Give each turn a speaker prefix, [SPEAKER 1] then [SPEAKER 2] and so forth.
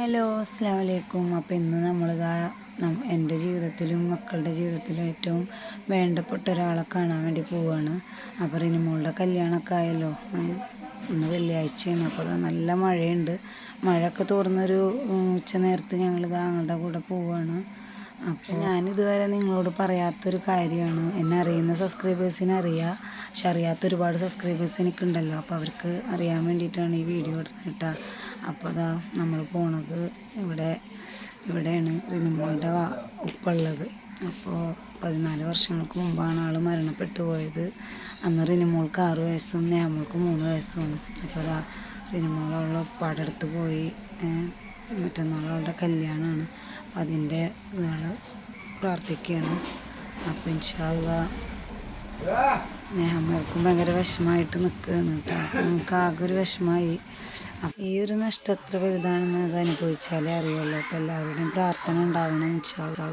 [SPEAKER 1] Hello അസ്സാം വലൈക്കും അപ്പോൾ ഇന്ന് നമ്മൾ എന്റെ ജീവിതത്തിലും മക്കളുടെ ജീവിതത്തിലും ഏറ്റവും വേണ്ടപ്പെട്ട ഒരാളെ കാണാൻ വേണ്ടി പോവുകയാണ് അപ്പോൾ മോളുടെ കല്യാണമൊക്കെ ആയല്ലോ. ഇന്ന് വെള്ളിയാഴ്ചയാണ്. അപ്പോൾ നല്ല മഴയുണ്ട്. മഴയൊക്കെ തോർന്നൊരു ഉച്ച നേരത്ത് ഞങ്ങളിതാ ഞങ്ങളുടെ കൂടെ പോവുകയാണ് അപ്പോൾ ഞാനിതുവരെ നിങ്ങളോട് പറയാത്തൊരു കാര്യമാണ്. എന്നെ അറിയുന്ന സബ്സ്ക്രൈബേഴ്സിനെ അറിയാം. പക്ഷെ അറിയാത്ത ഒരുപാട് സബ്സ്ക്രൈബേഴ്സ് എനിക്കുണ്ടല്ലോ. അപ്പോൾ അവർക്ക് അറിയാൻ വേണ്ടിയിട്ടാണ് ഈ വീഡിയോ ഇടുന്നത് കേട്ടോ. അപ്പോൾ അതാ നമ്മൾ പോണത് ഇവിടെ ഇവിടെയാണ് റിനിമോളുടെ ഉപ്പുള്ളത്. അപ്പോൾ പതിനാല് വർഷങ്ങൾക്ക് മുമ്പാണ് ആൾ മരണപ്പെട്ടു പോയത്. അന്ന് റിനിമോൾക്ക് ആറ് വയസ്സും നേമോൾക്ക് മൂന്ന് വയസ്സുമാണ്. അപ്പോൾ അതാ റിനിമോൾ അവളെ ഉപ്പാടടുത്ത് പോയി മറ്റന്നാളുടെ അവളുടെ കല്യാണമാണ് അപ്പം അതിന്റെ ഇതുകൾ പ്രാർത്ഥിക്കുകയാണ് അപ്പോൾ ഇൻഷാല്ല നേഹമോൾക്കും ഭയങ്കര വിഷമമായിട്ട് നിൽക്കുകയാണ് കേട്ടോ. നമുക്ക് ആകെ ഒരു വിഷമമായി. ഈ ഒരു നഷ്ടം എത്ര വലുതാണെന്ന് അത് അനുഭവിച്ചാലേ അറിയുള്ളൂ. അപ്പോൾ എല്ലാവരുടെയും പ്രാർത്ഥന ഉണ്ടാവണം ഇൻഷാല്ല